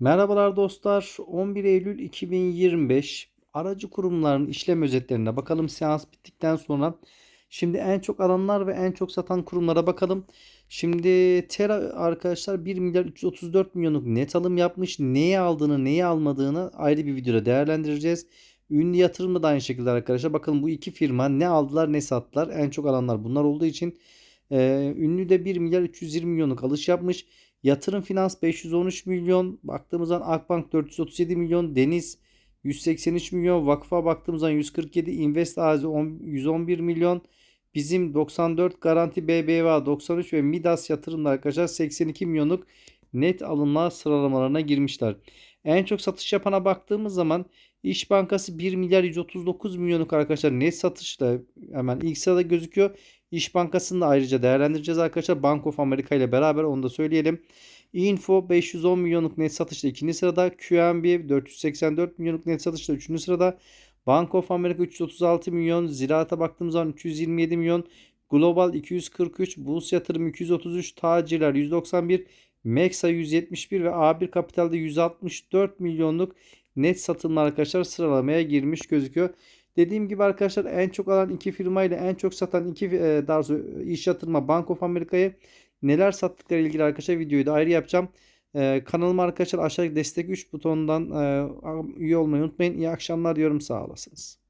Merhabalar dostlar. 11 Eylül 2025 aracı kurumların işlem özetlerine bakalım seans bittikten sonra. Şimdi en çok alanlar ve en çok satan kurumlara bakalım. Şimdi Tera arkadaşlar 1 milyar 334 milyonluk net alım yapmış. Neyi aldığını neyi almadığını ayrı bir videoda değerlendireceğiz. Ünlü yatırımı da aynı şekilde arkadaşlar. Bakalım bu iki firma ne aldılar ne sattılar. En çok alanlar bunlar olduğu için. Ee, ünlü de 1 milyar 320 milyonluk alış yapmış. Yatırım Finans 513 milyon. Baktığımız zaman Akbank 437 milyon. Deniz 183 milyon. Vakfa baktığımız zaman 147. Invest AZ 10 111 milyon. Bizim 94 Garanti BBVA 93 ve Midas yatırımlar arkadaşlar 82 milyonluk net alınma sıralamalarına girmişler. En çok satış yapana baktığımız zaman İş Bankası 1 milyar 139 milyonluk arkadaşlar net satışla hemen ilk sırada gözüküyor. İş Bankası'nı da ayrıca değerlendireceğiz arkadaşlar. Bank of America ile beraber onu da söyleyelim. Info 510 milyonluk net satışla ikinci sırada. QNB 484 milyonluk net satışla üçüncü sırada. Bank of America 336 milyon. Ziraat'a baktığımız zaman 327 milyon. Global 243, Burs Yatırım 233, Tacirler 191, Mexa 171 ve A1 Kapital'de 164 milyonluk net satımlar arkadaşlar sıralamaya girmiş gözüküyor. Dediğim gibi arkadaşlar en çok alan iki firma ile en çok satan iki e, daha doğrusu iş yatırma Bank of America'yı neler sattıkları ilgili arkadaşlar videoyu da ayrı yapacağım. E, kanalıma arkadaşlar aşağıdaki destek 3 butonundan e, üye olmayı unutmayın. İyi akşamlar diyorum sağ olasınız.